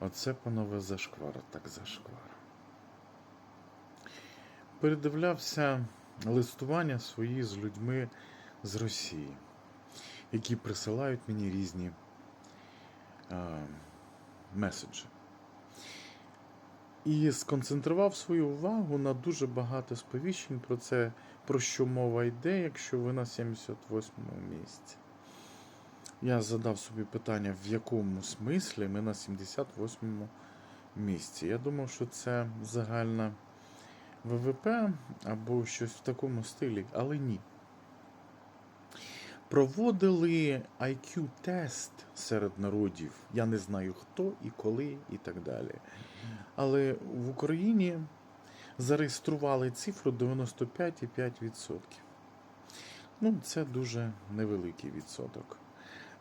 Оце, панове, зашквар, так зашквар. Передивлявся листування свої з людьми з Росії, які присилають мені різні е, меседжі. І сконцентрував свою увагу на дуже багато сповіщень про це, про що мова йде, якщо ви на 78-му місці. Я задав собі питання, в якому смислі ми на 78-му місці. Я думав, що це загальна ВВП або щось в такому стилі, але ні. Проводили IQ-тест серед народів. Я не знаю хто і коли, і так далі. Але в Україні зареєстрували цифру 95,5%. Ну, це дуже невеликий відсоток.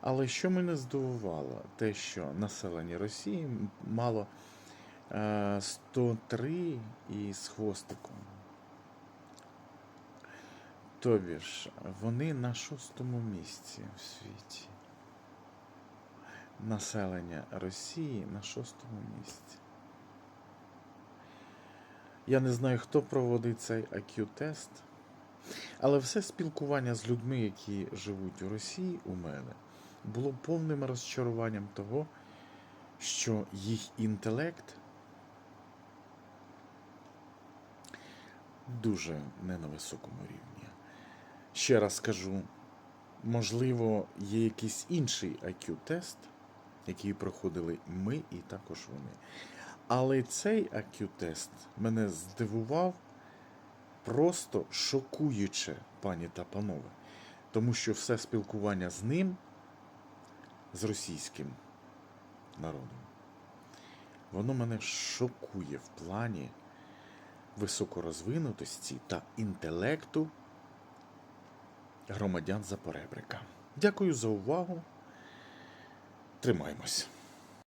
Але що мене здивувало, те, що населення Росії мало е, 103 і з хвостиком. Тобі ж, вони на шостому місці в світі. Населення Росії на шостому місці. Я не знаю, хто проводить цей IQ-тест, але все спілкування з людьми, які живуть у Росії, у мене, було повним розчаруванням того, що їх інтелект дуже не на високому рівні. Ще раз скажу, можливо, є якийсь інший IQ-тест, який проходили ми і також вони. Але цей IQ-тест мене здивував просто шокуюче, пані та панове. Тому що все спілкування з ним, з російським народом, воно мене шокує в плані високорозвинутості та інтелекту громадян Запоребрика. Дякую за увагу. Тримаймось.